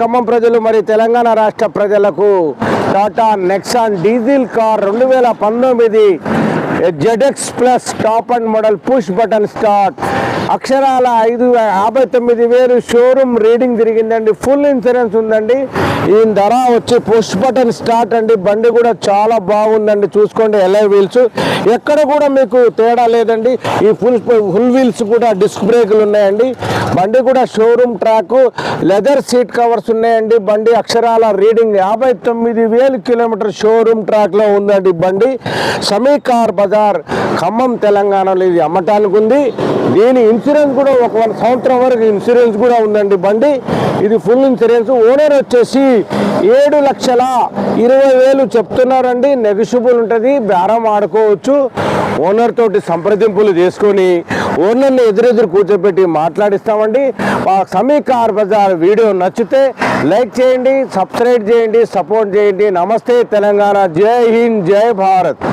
ఖమ్మం ప్రజలు మరి తెలంగాణ రాష్ట్ర ప్రజలకు టాటా నెక్సాన్ డీజిల్ కార్ రెండు వేల పంతొమ్మిది ZX plus top and model push button start. అక్షరాల ఐదు యాభై తొమ్మిది వేలు షోరూమ్ రీడింగ్ తిరిగిందండి. ఫుల్ ఇన్సూరెన్స్ ఉందండి. ఈ ధర వచ్చి పుష్ బటన్ స్టార్ట్ అండి. బండి కూడా చాలా బాగుందండి. చూసుకోండి ఎలై వీల్స్. ఎక్కడ కూడా మీకు తేడా లేదండి. ఈ ఫుల్ ఫుల్ వీల్స్ కూడా డిస్క్ బ్రేకులు ఉన్నాయండి. బండి కూడా showroom track leather seat covers ఉన్నాయండి. బండి అక్షరాల రీడింగ్ యాభై తొమ్మిది వేలు కిలోమీటర్ షోరూమ్ ట్రాక్లో ఉందండి బండి. సమీకార్ బజార్ ఖమ్మం తెలంగాణలో ఇది అమ్మటానికి ఉంది. దీని ఇన్సూరెన్స్ కూడా ఒక వన్ సంవత్సరం వరకు ఇన్సూరెన్స్ కూడా ఉందండి బండి. ఇది ఫుల్ ఇన్సూరెన్స్ ఓనర్ వచ్చేసి ఏడు లక్షల ఇరవై వేలు చెప్తున్నారండి. నెగిషిబుల్ ఉంటుంది. బేరం ఆడుకోవచ్చు ఓనర్ తోటి సంప్రదింపులు చేసుకొని ఓనర్ని ఎదురెదురు కూర్చోబెట్టి మాట్లాడిస్తామండి. మా సమీ కార్ బజార్ వీడియో నచ్చితే లైక్ చేయండి సబ్స్క్రైబ్ చేయండి సపోర్ట్ చేయండి. నమస్తే తెలంగాణ. జై హింద్ జై భారత్.